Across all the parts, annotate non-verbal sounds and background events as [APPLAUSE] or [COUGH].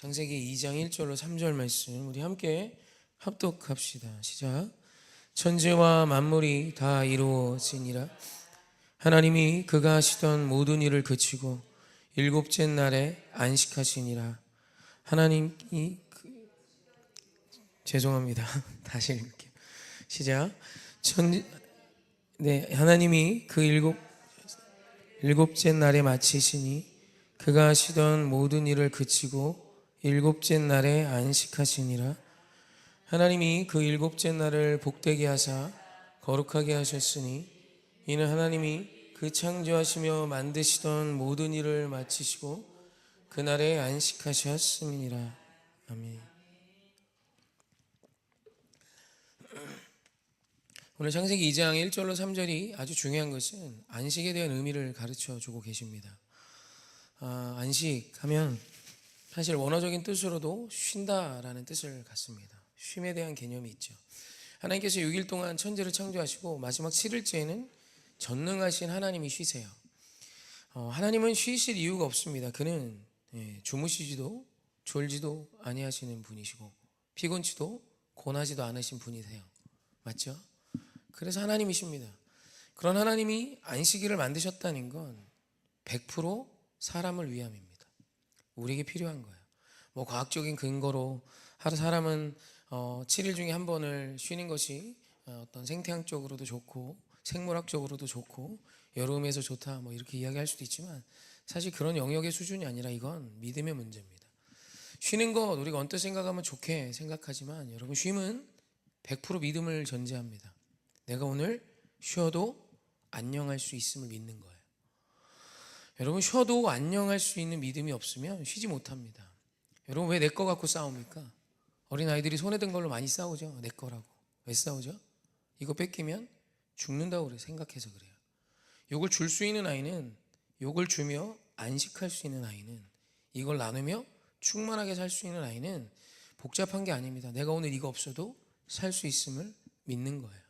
창세기 2장 1절로 3절 말씀 우리 함께 합독합시다. 시작. 천지와 만물이 다 이루어지니라. 하나님이 그가 하시던 모든 일을 그치고 일곱째 날에 안식하시니라. 하나님이 그... 죄송합니다. [LAUGHS] 다시 읽을게요. 시작. 천 네, 하나님이 그 일곱 일곱째 날에 마치시니 그가 하시던 모든 일을 그치고 일곱째 날에 안식하시니라. 하나님이 그 일곱째 날을 복되게 하사 거룩하게 하셨으니 이는 하나님이 그 창조하시며 만드시던 모든 일을 마치시고 그날에 안식하셨음이니라. 아멘. 오늘 창세기 2장 1절로 3절이 아주 중요한 것은 안식에 대한 의미를 가르쳐 주고 계십니다. 아, 안식 하면 사실 원어적인 뜻으로도 쉰다라는 뜻을 갖습니다. 쉼에 대한 개념이 있죠. 하나님께서 6일 동안 천지를 창조하시고 마지막 7일째에는 전능하신 하나님이 쉬세요. 어, 하나님은 쉬실 이유가 없습니다. 그는 예, 주무시지도 졸지도 아니하시는 분이시고 피곤치도 고나지도 않으신 분이세요. 맞죠? 그래서 하나님이십니다. 그런 하나님이 안식일을 만드셨다는 건 100% 사람을 위함입니다. 우리에게 필요한 거예요. 뭐 과학적인 근거로 하루 사람은 어, 7일 중에 한 번을 쉬는 것이 어, 어떤 생태학적으로도 좋고 생물학적으로도 좋고 여러 의미에서 좋다 뭐 이렇게 이야기할 수도 있지만 사실 그런 영역의 수준이 아니라 이건 믿음의 문제입니다. 쉬는 것 우리가 언뜻 생각하면 좋게 생각하지만 여러분 쉼은 100% 믿음을 전제합니다. 내가 오늘 쉬어도 안녕할 수 있음을 믿는 거예요. 여러분 쉬어도 안녕할 수 있는 믿음이 없으면 쉬지 못합니다. 여러분 왜 내 거 갖고 싸웁니까? 어린 아이들이 손에 든 걸로 많이 싸우죠. 내 거라고. 왜 싸우죠? 이거 뺏기면 죽는다고 그래 생각해서 그래요. 욕을 줄 수 있는 아이는 욕을 주며 안식할 수 있는 아이는 이걸 나누며 충만하게 살 수 있는 아이는 복잡한 게 아닙니다. 내가 오늘 이거 없어도 살 수 있음을 믿는 거예요.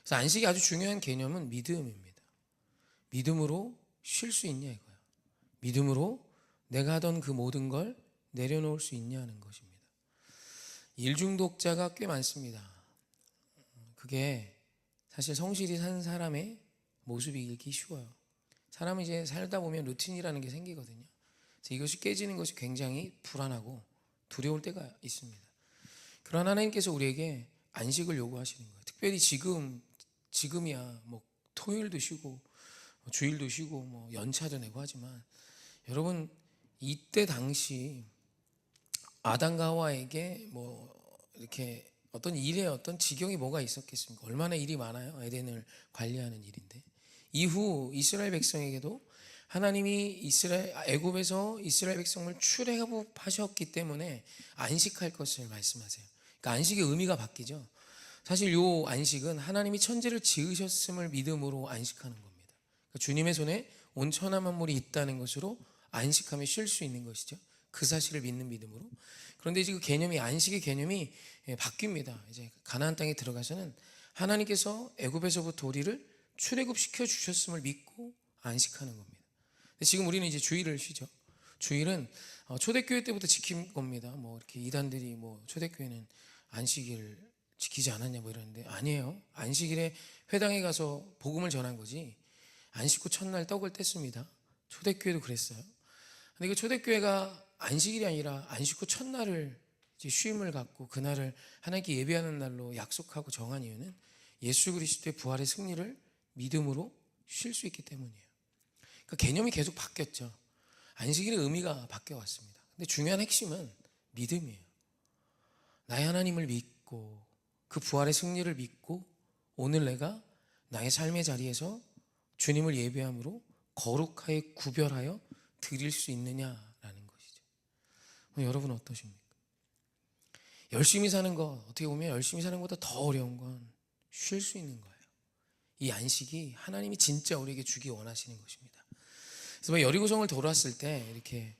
그래서 안식이 아주 중요한 개념은 믿음입니다. 믿음으로 쉴 수 있냐 이거야. 믿음으로 내가 하던 그 모든 걸 내려놓을 수 있냐는 것입니다. 일중독자가 꽤 많습니다. 그게 사실 성실히 산 사람의 모습이 읽기 쉬워요. 사람이 이제 살다 보면 루틴이라는 게 생기거든요. 그래서 이것이 깨지는 것이 굉장히 불안하고 두려울 때가 있습니다. 그러나 하나님께서 우리에게 안식을 요구하시는 거예요. 특별히 지금 지금이야 뭐 토요일도 쉬고 뭐 주일도 쉬고 뭐 연차도 내고 하지만 여러분 이때 당시 아담과 하와에게 뭐 이렇게 어떤 일에 어떤 지경이 뭐가 있었겠습니까? 얼마나 일이 많아요. 에덴을 관리하는 일인데 이후 이스라엘 백성에게도 하나님이 이스라엘 애굽에서 이스라엘 백성을 출애굽하셨기 때문에 안식할 것을 말씀하세요. 그러니까 안식의 의미가 바뀌죠. 사실 요 안식은 하나님이 천지를 지으셨음을 믿음으로 안식하는 겁니다. 주님의 손에 온 천하 만물이 있다는 것으로 안식하며 쉴 수 있는 것이죠. 그 사실을 믿는 믿음으로. 그런데 이제 그 개념이 안식의 개념이 예, 바뀝니다. 이제 가나안 땅에 들어가서는 하나님께서 애굽에서부터 우리를 출애굽 시켜 주셨음을 믿고 안식하는 겁니다. 지금 우리는 이제 주일을 쉬죠. 주일은 어, 초대교회 때부터 지킨 겁니다. 뭐 이렇게 이단들이 뭐 초대교회는 안식일 지키지 않았냐 뭐 이러는데 아니에요. 안식일에 회당에 가서 복음을 전한 거지. 안식 후 첫날 떡을 뗐습니다. 초대교회도 그랬어요. 근데 그 초대교회가 안식일이 아니라 안식 후 첫날을 쉼을 갖고 그날을 하나님께 예배하는 날로 약속하고 정한 이유는 예수 그리스도의 부활의 승리를 믿음으로 쉴 수 있기 때문이에요. 그 개념이 계속 바뀌었죠. 안식일의 의미가 바뀌어 왔습니다. 근데 중요한 핵심은 믿음이에요. 나의 하나님을 믿고 그 부활의 승리를 믿고 오늘 내가 나의 삶의 자리에서 주님을 예배함으로 거룩하게 구별하여 드릴 수 있느냐라는 것이죠. 여러분 어떠십니까? 열심히 사는 것 어떻게 보면 열심히 사는 것보다 더 어려운 건 쉴 수 있는 거예요. 이 안식이 하나님이 진짜 우리에게 주기 원하시는 것입니다. 그래서 뭐 여리고성을 돌았을 때 이렇게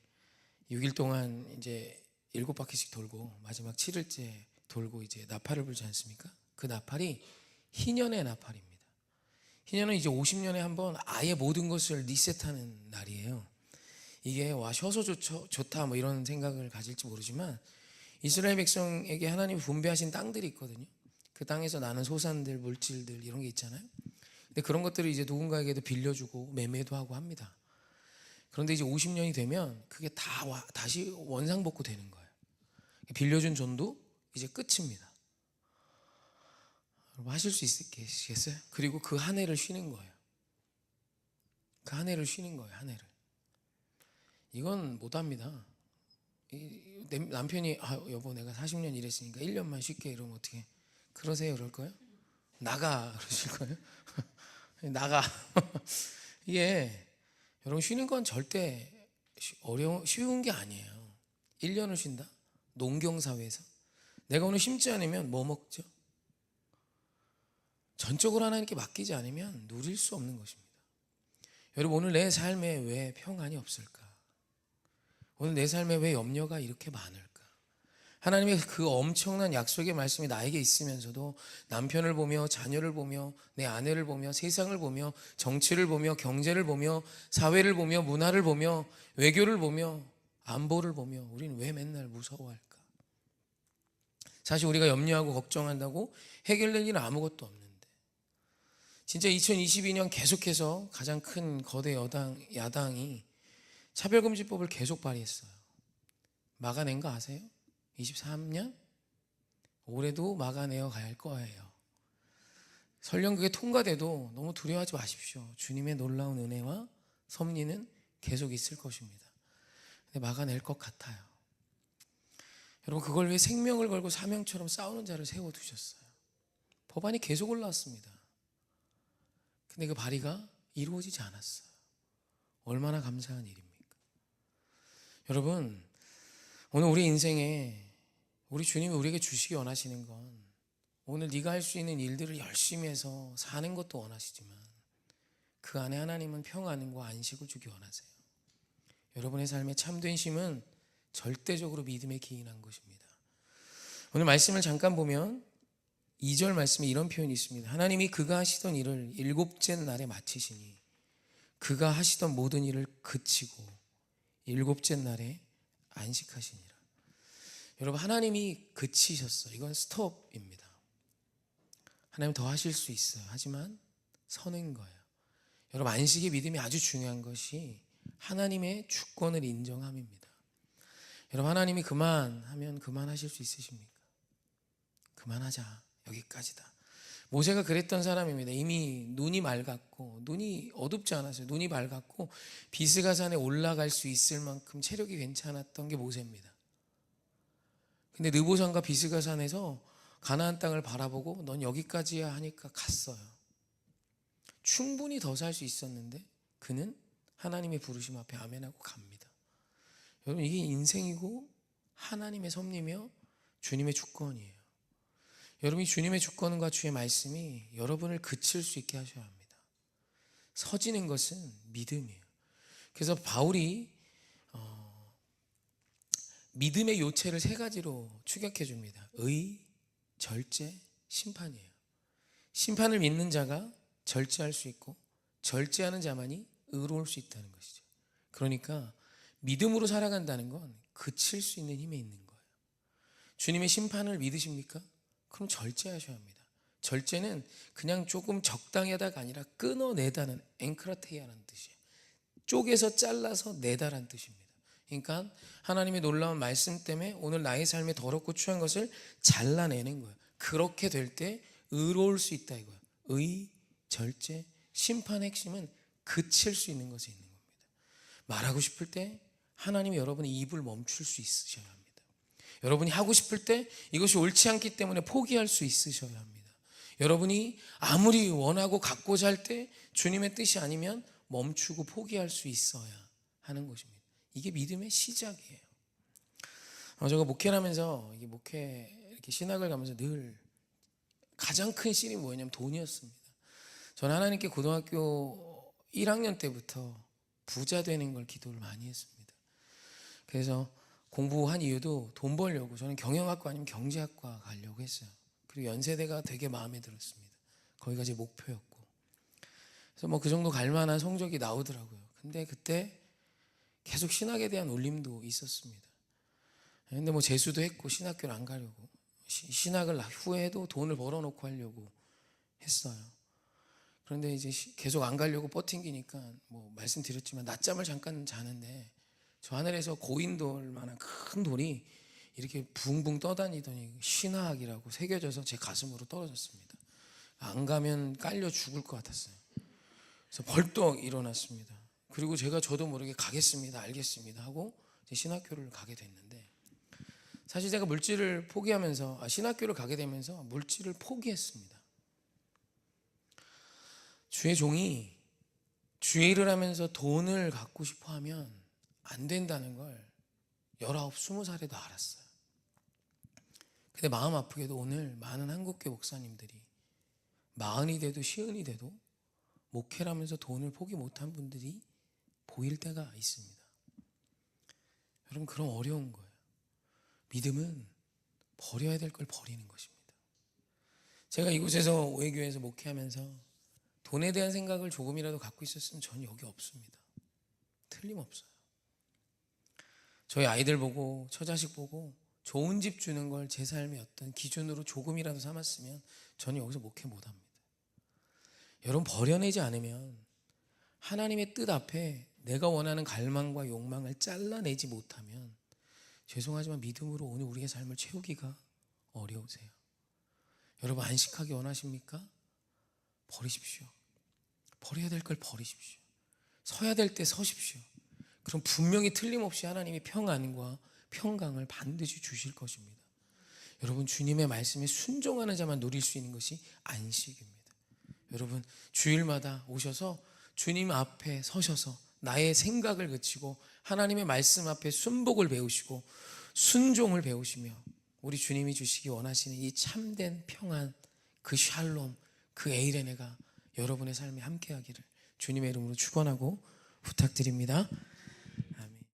6일 동안 이제 일곱 바퀴씩 돌고 마지막 7일째 돌고 이제 나팔을 불지 않습니까? 그 나팔이 희년의 나팔입니다. 희년은 이제 50년에 한 번 아예 모든 것을 리셋하는 날이에요. 이게 와 쉬어서 좋죠, 좋다 뭐 이런 생각을 가질지 모르지만 이스라엘 백성에게 하나님이 분배하신 땅들이 있거든요. 그 땅에서 나는 소산들, 물질들 이런 게 있잖아요. 근데 그런 것들을 이제 누군가에게도 빌려주고 매매도 하고 합니다. 그런데 이제 50년이 되면 그게 다 와- 다시 원상복구 되는 거예요. 빌려준 존도 이제 끝입니다. 여러분 하실 수 있겠어요? 그리고 그 한 해를 쉬는 거예요. 그 한 해를 쉬는 거예요. 한 해를. 이건 못 합니다. 이- 내 남편이 아 여보 내가 40년 일했으니까 1년만 쉴게 이러면 어떻게 그러세요 그럴 거예요? 나가 [LAUGHS] 그러실 거예요? [LAUGHS] 나가 [LAUGHS] 이게 여러분 쉬는 건 절대 쉬- 어려운 쉬운 게 아니에요. 1년을 쉰다? 농경 사회에서 내가 오늘 심지 않으면 뭐 먹죠? 전적으로 하나님께 맡기지 않으면 누릴 수 없는 것입니다. 여러분 오늘 내 삶에 왜 평안이 없을까? 오늘 내 삶에 왜 염려가 이렇게 많을까? 하나님의 그 엄청난 약속의 말씀이 나에게 있으면서도 남편을 보며 자녀를 보며 내 아내를 보며 세상을 보며 정치를 보며 경제를 보며 사회를 보며 문화를 보며 외교를 보며 안보를 보며 우리는 왜 맨날 무서워할까? 사실 우리가 염려하고 걱정한다고 해결될 일은 아무것도 없는데 진짜 2022년 계속해서 가장 큰 거대 여당 야당이 차별금지법을 계속 발의했어요. 막아낸 거 아세요? 23년? 올해도 막아내어 갈 거예요. 설령 그게 통과돼도 너무 두려워하지 마십시오. 주님의 놀라운 은혜와 섭리는 계속 있을 것입니다. 근데 막아낼 것 같아요. 여러분 그걸 왜 생명을 걸고 사명처럼 싸우는 자를 세워 두셨어요. 법안이 계속 올라왔습니다. 근데 그 발의가 이루어지지 않았어요. 얼마나 감사한 일입니까? 여러분 오늘 우리 인생에 우리 주님이 우리에게 주시기 원하시는 건 오늘 네가 할 수 있는 일들을 열심히 해서 사는 것도 원하시지만 그 안에 하나님은 평안과 안식을 주기 원하세요. 여러분의 삶의 참된 심은 절대적으로 믿음에 기인한 것입니다. 오늘 말씀을 잠깐 보면 2절 말씀에 이런 표현이 있습니다. 하나님이 그가 하시던 일을 일곱째 날에 마치시니 그가 하시던 모든 일을 그치고 일곱째 날에 안식하시니라. 여러분 하나님이 그치셨어요. 이건 스톱입니다. 하나님 더 하실 수 있어요. 하지만 서는 거예요. 여러분 안식의 믿음이 아주 중요한 것이 하나님의 주권을 인정함입니다. 여러분 하나님이 그만 하면 그만하실 수 있으십니까? 그만하자. 여기까지다. 모세가 그랬던 사람입니다. 이미 눈이 맑았고 눈이 어둡지 않았어요. 눈이 맑았고 비스가 산에 올라갈 수 있을 만큼 체력이 괜찮았던 게 모세입니다. 근데 느보산과 비스가 산에서 가나안 땅을 바라보고 넌 여기까지야 하니까 갔어요. 충분히 더 살 수 있었는데 그는 하나님의 부르심 앞에 아멘하고 갑니다. 여러분 이게 인생이고 하나님의 섭리며 주님의 주권이에요. 여러분이 주님의 주권과 주의 말씀이 여러분을 그칠 수 있게 하셔야 합니다. 서지는 것은 믿음이에요. 그래서 바울이 어, 믿음의 요체를 세 가지로 추격해 줍니다. 의, 절제, 심판이에요. 심판을 믿는 자가 절제할 수 있고 절제하는 자만이 의로울 수 있다는 것이죠. 그러니까 믿음으로 살아간다는 건 그칠 수 있는 힘에 있는 거예요. 주님의 심판을 믿으십니까? 그럼 절제하셔야 합니다. 절제는 그냥 조금 적당히 하다가 아니라 끊어내다는 앵크라테이아라는 뜻이에요. 쪼개서 잘라서 내다라는 뜻입니다. 그러니까 하나님의 놀라운 말씀 때문에 오늘 나의 삶에 더럽고 추한 것을 잘라내는 거예요. 그렇게 될 때 의로울 수 있다 이거예요. 의, 절제, 심판의 핵심은 그칠 수 있는 것에 있는 겁니다. 말하고 싶을 때 하나님이 여러분의 입을 멈출 수 있으셔야 합니다. 여러분이 하고 싶을 때 이것이 옳지 않기 때문에 포기할 수 있으셔야 합니다. 여러분이 아무리 원하고 갖고자 할 때 주님의 뜻이 아니면 멈추고 포기할 수 있어야 하는 것입니다. 이게 믿음의 시작이에요. 어, 제가 목회를 하면서 이게 목회 이렇게 신학을 가면서 늘 가장 큰 실이 뭐였냐면 돈이었습니다. 저는 하나님께 고등학교 1학년 때부터 부자 되는 걸 기도를 많이 했습니다. 그래서 공부한 이유도 돈 벌려고 저는 경영학과 아니면 경제학과 가려고 했어요. 그리고 연세대가 되게 마음에 들었습니다. 거기가 제 목표였고. 그래서 뭐 그 정도 갈 만한 성적이 나오더라고요. 근데 그때 계속 신학에 대한 울림도 있었습니다. 근데 뭐 재수도 했고 신학교를 안 가려고 시- 신학을 후에도 돈을 벌어놓고 하려고 했어요. 그런데 이제 시- 계속 안 가려고 버팅기니까 뭐 말씀드렸지만 낮잠을 잠깐 자는데 저 하늘에서 고인돌 만한 큰 돌이 이렇게 붕붕 떠다니더니 신학이라고 새겨져서 제 가슴으로 떨어졌습니다. 안 가면 깔려 죽을 것 같았어요. 그래서 벌떡 일어났습니다. 그리고 제가 저도 모르게 가겠습니다, 알겠습니다 하고 신학교를 가게 됐는데 사실 제가 물질을 포기하면서 아, 신학교를 가게 되면서 물질을 포기했습니다. 주의 종이 주의 일을 하면서 돈을 갖고 싶어 하면 안 된다는 걸 19, 20살에도 알았어요. 근데 마음 아프게도 오늘 많은 한국교 목사님들이 마흔이 돼도 시흔이 돼도 목회를 하면서 돈을 포기 못한 분들이 보일 때가 있습니다. 여러분 그럼 어려운 거예요. 믿음은 버려야 될 걸 버리는 것입니다. 제가 이곳에서 오해교회에서 목회하면서 돈에 대한 생각을 조금이라도 갖고 있었으면 전 여기 없습니다. 틀림없어요. 저희 아이들 보고 처 자식 보고 좋은 집 주는 걸 제 삶의 어떤 기준으로 조금이라도 삼았으면 저는 여기서 목회 못 합니다. 여러분 버려내지 않으면 하나님의 뜻 앞에 내가 원하는 갈망과 욕망을 잘라내지 못하면 죄송하지만 믿음으로 오늘 우리의 삶을 채우기가 어려우세요. 여러분 안식하기 원하십니까? 버리십시오. 버려야 될 걸 버리십시오. 서야 될 때 서십시오. 그럼 분명히 틀림없이 하나님이 평안과 평강을 반드시 주실 것입니다. 여러분 주님의 말씀에 순종하는 자만 누릴 수 있는 것이 안식입니다. 여러분 주일마다 오셔서 주님 앞에 서셔서 나의 생각을 그치고 하나님의 말씀 앞에 순복을 배우시고 순종을 배우시며 우리 주님이 주시기 원하시는 이 참된 평안 그 샬롬 그 에이레네가 여러분의 삶에 함께하기를 주님의 이름으로 축원하고 부탁드립니다.